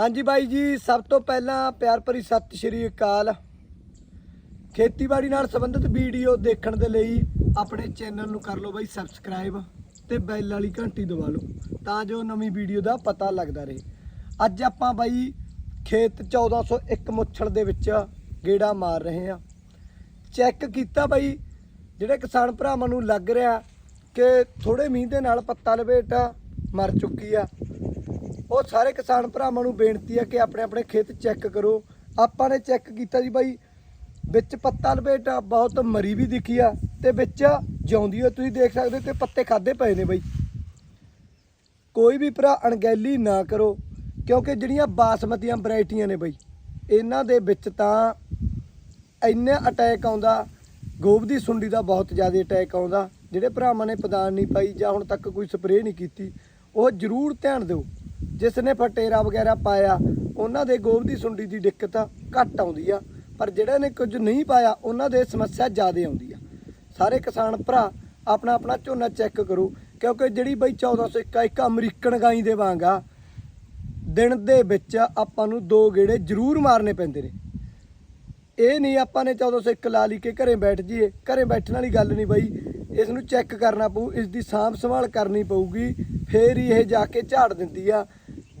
ਹਾਂਜੀ ਬਾਈ ਜੀ, ਸਭ ਤੋਂ ਪਹਿਲਾਂ ਪਿਆਰ ਭਰੀ ਸਤਿ ਸ਼੍ਰੀ ਅਕਾਲ। ਖੇਤੀਬਾੜੀ ਨਾਲ ਸੰਬੰਧਿਤ ਵੀਡੀਓ ਦੇਖਣ ਦੇ ਲਈ ਆਪਣੇ ਚੈਨਲ ਨੂੰ ਕਰ ਲਓ ਬਾਈ ਸਬਸਕ੍ਰਾਈਬ ਤੇ ਬੈਲ ਵਾਲੀ ਘੰਟੀ ਦਬਾ ਲਓ ਤਾਂ ਜੋ ਨਵੀਂ ਵੀਡੀਓ ਦਾ ਪਤਾ ਲੱਗਦਾ ਰਹੇ। ਅੱਜ ਆਪਾਂ ਬਾਈ ਖੇਤ 1401 ਮੁੱਛੜ ਦੇ ਵਿੱਚ ਗੇੜਾ ਮਾਰ ਰਹੇ ਹਾਂ। ਚੈੱਕ ਕੀਤਾ ਬਾਈ, ਜਿਹੜੇ ਕਿਸਾਨ ਭਰਾਵਾਂ ਨੂੰ ਲੱਗ ਰਿਹਾ ਕਿ ਥੋੜੇ ਮੀਂਹ ਦੇ ਨਾਲ ਪੱਤਾ ਲਪੇਟ ਮਰ ਚੁੱਕੀ ਆ। ਉਹ ਸਾਰੇ ਕਿਸਾਨ ਭਰਾਵਾਂ ਨੂੰ ਬੇਨਤੀ ਹੈ ਕਿ ਆਪਣੇ ਆਪਣੇ ਖੇਤ ਚੈੱਕ ਕਰੋ। ਆਪਾਂ ਨੇ ਚੈੱਕ ਕੀਤਾ ਜੀ ਬਾਈ, ਵਿੱਚ ਪੱਤਾ ਲਪੇਟ ਬਹੁਤ ਮਰੀ ਵੀ ਦਿਖੀ ਆ ਤੇ ਵਿੱਚ ਜਿਉਂਦੀ ਹੋ ਤੁਸੀਂ ਦੇਖ ਸਕਦੇ ਹੋ ਕਿ ਪੱਤੇ ਖਾਦੇ ਪਏ ਨੇ ਬਾਈ। ਕੋਈ ਵੀ ਭਰਾ ਅਣਗਹਿਲੀ ਨਾ ਕਰੋ, ਕਿਉਂਕਿ ਜਿਹੜੀਆਂ ਬਾਸਮਤੀਆਂ ਵੈਰਾਈਟੀਆਂ ਨੇ ਬਾਈ, ਇਹਨਾਂ ਦੇ ਵਿੱਚ ਤਾਂ ਇੰਨਾ ਅਟੈਕ ਆਉਂਦਾ ਗੋਬ ਦੀ ਸੁੰਡੀ ਦਾ ਬਹੁਤ ਜ਼ਿਆਦਾ ਅਟੈਕ ਆਉਂਦਾ, ਜਿਹੜੇ ਭਰਾਵਾਂ ਨੇ ਪਦਾਨ ਨਹੀਂ ਪਾਈ ਜਾਂ ਹੁਣ ਤੱਕ ਕੋਈ ਸਪਰੇਅ ਨਹੀਂ ਕੀਤੀ, ਉਹ ਜ਼ਰੂਰ ਧਿਆਨ ਦਿਓ। ਜਿਸ ਨੇ ਫਟੇਰਾ ਵਗੈਰਾ ਪਾਇਆ, ਉਹਨਾਂ ਦੇ ਗੋਭ ਦੀ ਸੁੰਡੀ ਦੀ ਦਿੱਕਤ ਘੱਟ ਆਉਂਦੀ ਆ, ਪਰ ਜਿਹੜੇ ਨੇ ਕੁਝ ਨਹੀਂ ਪਾਇਆ, ਉਹਨਾਂ ਦੇ ਸਮੱਸਿਆ ਜ਼ਿਆਦਾ ਆਉਂਦੀ ਆ। ਸਾਰੇ ਕਿਸਾਨ ਭਰਾ ਆਪਣਾ ਆਪਣਾ ਝੋਨਾ ਚੈੱਕ ਕਰੋ, ਕਿਉਂਕਿ ਜਿਹੜੀ ਬਈ 1401 ਇੱਕ ਅਮਰੀਕਨ ਗਾਈ ਦੇ ਵਾਂਗ ਆ, ਦਿਨ ਦੇ ਵਿੱਚ ਆਪਾਂ ਨੂੰ ਦੋ ਗੇੜੇ ਜ਼ਰੂਰ ਮਾਰਨੇ ਪੈਂਦੇ ਨੇ। ਇਹ ਨਹੀਂ ਆਪਾਂ ਨੇ 1401 ਲਾ ਲਈ ਕਿ ਘਰੇ ਬੈਠ ਜਾਈਏ, ਘਰੇ ਬੈਠਣ ਵਾਲੀ ਗੱਲ ਨਹੀਂ ਬਈ ਇਸ ਨੂੰ ਚੈੱਕ ਕਰਨਾ ਪਊ ਇਸ ਦੀ ਸਾਂਭ ਸੰਭਾਲ ਕਰਨੀ ਪਊਗੀ, ਫੇਰ ਹੀ ਇਹ ਜਾ ਕੇ ਝਾੜ ਦਿੰਦੀ ਆ।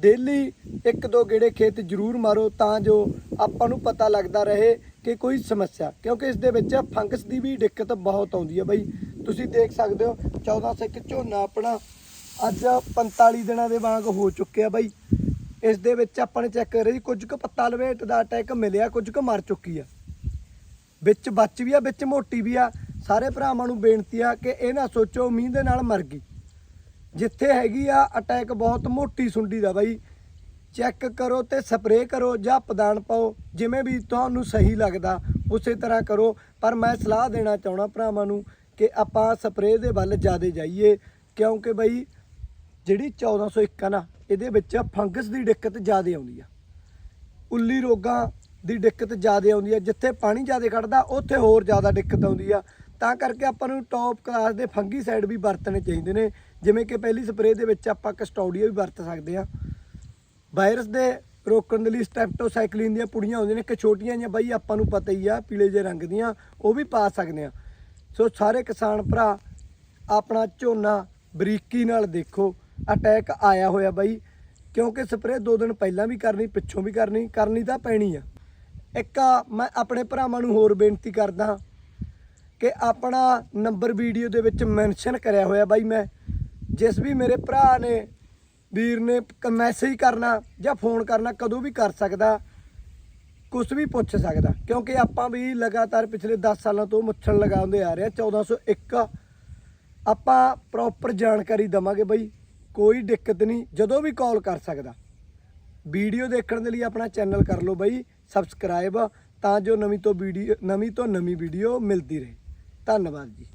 ਡੇਲੀ ਇੱਕ ਦੋ ਗੇੜੇ ਖੇਤ ਜ਼ਰੂਰ ਮਾਰੋ ਤਾਂ ਜੋ ਆਪਾਂ ਨੂੰ ਪਤਾ ਲੱਗਦਾ ਰਹੇ ਕਿ ਕੋਈ ਸਮੱਸਿਆ, ਕਿਉਂਕਿ ਇਸ ਦੇ ਵਿੱਚ ਫੰਗਸ ਦੀ ਵੀ ਦਿੱਕਤ ਬਹੁਤ ਆਉਂਦੀ ਹੈ ਬਾਈ। ਤੁਸੀਂ ਦੇਖ ਸਕਦੇ ਹੋ 1401 ਝੋਨਾ ਆਪਣਾ ਅੱਜ 45 ਦਿਨਾਂ ਦੇ ਵਾਂਗ ਹੋ ਚੁੱਕਿਆ ਬਾਈ। ਇਸ ਦੇ ਵਿੱਚ ਆਪਾਂ ਨੇ ਚੈੱਕ ਕਰਿਆ ਜੀ, ਕੁਝ ਕੁ ਪੱਤਾ ਲਵੇਟ ਦਾ ਅਟੈਕ ਮਿਲਿਆ, ਕੁਝ ਕੁ ਮਰ ਚੁੱਕੀ ਆ। ਵਿੱਚ ਬਚ ਵੀ ਆ, ਵਿੱਚ ਮੋਟੀ ਵੀ ਆ ਸਾਰੇ ਭਰਾਵਾਂ ਨੂੰ ਬੇਨਤੀ ਆ ਕਿ ਇਹ ਨਾ ਸੋਚੋ ਮੀਂਹ ਦੇ ਨਾਲ ਮਰ ਗਈ। ਜਿੱਥੇ ਹੈਗੀ ਆ ਅਟੈਕ ਬਹੁਤ ਮੋਟੀ ਸੁੰਡੀ ਦਾ ਬਾਈ। ਚੈੱਕ ਕਰੋ ਤੇ ਸਪਰੇਅ ਕਰੋ ਜਾਂ ਪਦਾਨ ਪਾਓ, ਜਿਵੇਂ ਵੀ ਤੁਹਾਨੂੰ ਸਹੀ ਲੱਗਦਾ, ਉਸੇ ਤਰ੍ਹਾਂ ਕਰੋ। ਪਰ ਮੈਂ ਸਲਾਹ ਦੇਣਾ ਚਾਹਣਾ ਭਰਾਵਾਂ ਨੂੰ ਕਿ ਆਪਾਂ ਸਪਰੇਅ ਦੇ ਵੱਲ ਜ਼ਿਆਦਾ ਜਾਈਏ, ਕਿਉਂਕਿ ਬਈ ਜਿਹੜੀ 1401 ਆ ਨਾ, ਇਹਦੇ ਵਿੱਚ ਫੰਗਸ ਦੀ ਦਿੱਕਤ ਜ਼ਿਆਦਾ ਆਉਂਦੀ ਆ। ਉੱਲੀ ਰੋਗਾਂ ਦੀ ਦਿੱਕਤ ਜ਼ਿਆਦਾ ਆਉਂਦੀ ਆ। ਜਿੱਥੇ ਪਾਣੀ ਜ਼ਿਆਦਾ ਖੜਦਾ, ਉੱਥੇ ਹੋਰ ਜ਼ਿਆਦਾ ਦਿੱਕਤ ਆਉਂਦੀ ਆ। ਤਾਂ ਕਰਕੇ ਆਪਾਂ ਨੂੰ ਟੌਪ ਕਲਾਸ ਦੇ ਫੰਗੀਸਾਈਡ ਵੀ ਵਰਤਣੇ ਚਾਹੀਦੇ ਨੇ। ਜਿਵੇਂ ਕਿ ਪਹਿਲੀ ਸਪਰੇਅ ਦੇ ਵਿੱਚ ਆਪਾਂ ਕਸਟੋਡੀਆ ਵੀ ਵਰਤ ਸਕਦੇ ਆ ਵਾਇਰਸ ਦੇ ਰੋਕਣ ਦੇ ਲਈ ਸਟ੍ਰੈਪਟੋਸਾਈਕਲਿਨ ਦੀਆਂ ਪੁੜੀਆਂ ਹੁੰਦੀਆਂ ਨੇ ਕਿ ਛੋਟੀਆਂ ਜਿਹੀਆਂ ਬਾਈ ਆਪਾਂ ਨੂੰ ਪਤਾ ਹੀ ਆ, ਪੀਲੇ ਜਿਹੇ ਰੰਗ ਦੀਆਂ, ਉਹ ਵੀ ਪਾ ਸਕਦੇ ਆ ਸੋ ਸਾਰੇ ਕਿਸਾਨ ਭਰਾ, ਆਪਣਾ ਝੋਨਾ ਬਰੀਕੀ ਨਾਲ ਦੇਖੋ ਅਟੈਕ ਆਇਆ ਹੋਇਆ ਬਾਈ। ਕਿਉਂਕਿ ਸਪਰੇਅ ਦੋ ਦਿਨ ਪਹਿਲਾਂ ਵੀ ਕਰਨੀ, ਪਿੱਛੋਂ ਵੀ ਕਰਨੀ ਕਰਨੀ ਤਾਂ ਪੈਣੀ ਆ। ਇੱਕ ਮੈਂ ਆਪਣੇ ਭਰਾਵਾਂ ਨੂੰ ਹੋਰ ਬੇਨਤੀ ਕਰਦਾ ਕਿ ਆਪਣਾ ਨੰਬਰ ਵੀਡੀਓ ਦੇ ਵਿੱਚ ਮੈਂਸ਼ਨ ਕਰਿਆ ਹੋਇਆ ਬਾਈ ਮੈਂ। ਜਿਸ ਵੀ ਮੇਰੇ ਭਰਾ ਨੇ, ਵੀਰ ਨੇ ਮੈਸੇਜ ਕਰਨਾ ਜਾਂ ਫੋਨ ਕਰਨਾ, ਕਦੋਂ ਵੀ ਕਰ ਸਕਦਾ ਕੁਝ ਵੀ ਪੁੱਛ ਸਕਦਾ। ਕਿਉਂਕਿ ਆਪਾਂ ਵੀ ਲਗਾਤਾਰ ਪਿਛਲੇ 10 ਸਾਲਾਂ ਤੋਂ ਮੁੱਛਣ ਲਗਾਉਂਦੇ ਆ ਰਹੇ ਆ 1401 ਆਪਾਂ ਪ੍ਰੋਪਰ ਜਾਣਕਾਰੀ ਦਵਾਂਗੇ ਬਈ, ਕੋਈ ਦਿੱਕਤ ਨਹੀਂ, ਜਦੋਂ ਵੀ ਕਾਲ ਕਰ ਸਕਦਾ। ਵੀਡੀਓ ਦੇਖਣ ਦੇ ਲਈ ਆਪਣਾ ਚੈਨਲ ਕਰ ਲਓ ਬਈ ਸਬਸਕ੍ਰਾਈਬ ਤਾਂ ਜੋ ਨਵੀਂ ਤੋਂ ਵੀਡੀਓ, ਨਵੀਂ ਤੋਂ ਨਵੀਂ ਵੀਡੀਓ ਮਿਲਦੀ ਰਹੇ। ਧੰਨਵਾਦ ਜੀ।